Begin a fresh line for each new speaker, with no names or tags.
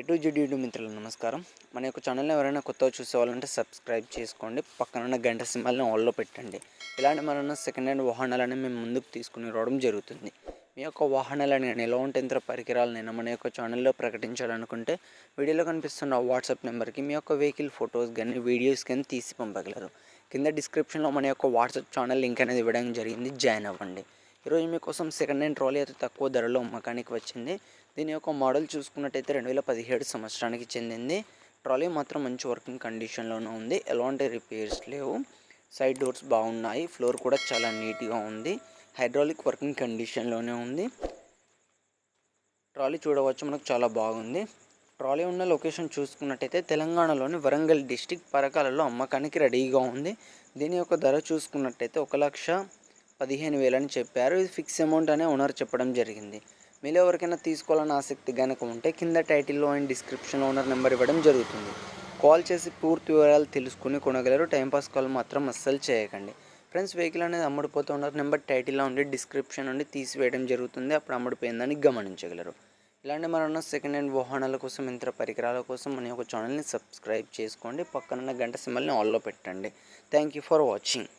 ఎటు జిడ్యూడు మిత్రులు నమస్కారం. మన యొక్క ఛానల్ని ఎవరైనా కొత్తగా చూసేవాళ్ళంటే సబ్స్క్రైబ్ చేసుకోండి. పక్కన ఉన్న గంట సింబల్ని ఆల్లో పెట్టండి. ఇలాంటి మన సెకండ్ హ్యాండ్ వాహనాలని మేము ముందుకు తీసుకుని రావడం జరుగుతుంది. మీ యొక్క వాహనాలని కానీ ఎలాంటి యంత్ర పరికరాలనైనా మన యొక్క ఛానల్లో ప్రకటించాలనుకుంటే వీడియోలో కనిపిస్తున్న వాట్సాప్ నెంబర్కి మీ యొక్క వెహికల్ ఫొటోస్ కానీ వీడియోస్ కానీ తీసి పంపగలరు. కింద డిస్క్రిప్షన్లో మన యొక్క వాట్సాప్ ఛానల్ లింక్ అనేది ఇవ్వడం జరిగింది. జాయిన్ అవ్వండి. ఈరోజు మీకోసం సెకండ్ హ్యాండ్ ట్రాలీ అయితే తక్కువ ధరలో అమ్మకానికి వచ్చింది. దీని యొక్క మోడల్ చూసుకున్నట్టయితే రెండు వేల పదిహేడు సంవత్సరానికి చెందింది. ట్రాలీ మాత్రం మంచి వర్కింగ్ కండిషన్లోనే ఉంది. ఎలాంటి రిపేర్స్ లేవు. సైడ్ డోర్స్ బాగున్నాయి. ఫ్లోర్ కూడా చాలా నీట్గా ఉంది. హైడ్రాలిక్ వర్కింగ్ కండిషన్లోనే ఉంది. ట్రాలీ చూడవచ్చు. మనకు చాలా బాగుంది. ట్రాలీ ఉన్న లొకేషన్ చూసుకున్నట్టయితే తెలంగాణలోని వరంగల్ డిస్టిక్ పరకాలలో అమ్మకానికి రెడీగా ఉంది. దీని యొక్క ధర చూసుకున్నట్టయితే ఒక లక్ష పదిహేను వేలని చెప్పారు. ఇది ఫిక్స్ అమౌంట్ అనే ఓనర్ చెప్పడం జరిగింది. మీలో ఎవరికైనా తీసుకోవాలని ఆసక్తి కనుక ఉంటే కింద టైటిల్లో అండ్ డిస్క్రిప్షన్లో ఓనర్ నెంబర్ ఇవ్వడం జరుగుతుంది. కాల్ చేసి పూర్తి వివరాలు తెలుసుకుని కొనగలరు. టైంపాస్ కాల్ మాత్రం అస్సలు చేయకండి. ఫ్రెండ్స్ వెహికల్ అనేది అమ్ముడుపోతూ ఉన్నారు నెంబర్ టైటిల్లో ఉండి డిస్క్రిప్షన్ నుండి తీసివేయడం జరుగుతుంది. అప్పుడు అమ్ముడిపోయిందని గమనించగలరు. ఇలాంటి మరన్న సెకండ్ హ్యాండ్ వాహనాల కోసం యంత్ర పరికరాల కోసం మన యొక్క ఛానల్ని సబ్స్క్రైబ్ చేసుకోండి. పక్కనున్న గంట సిమ్మల్ని ఆల్లో పెట్టండి. Thank you for watching.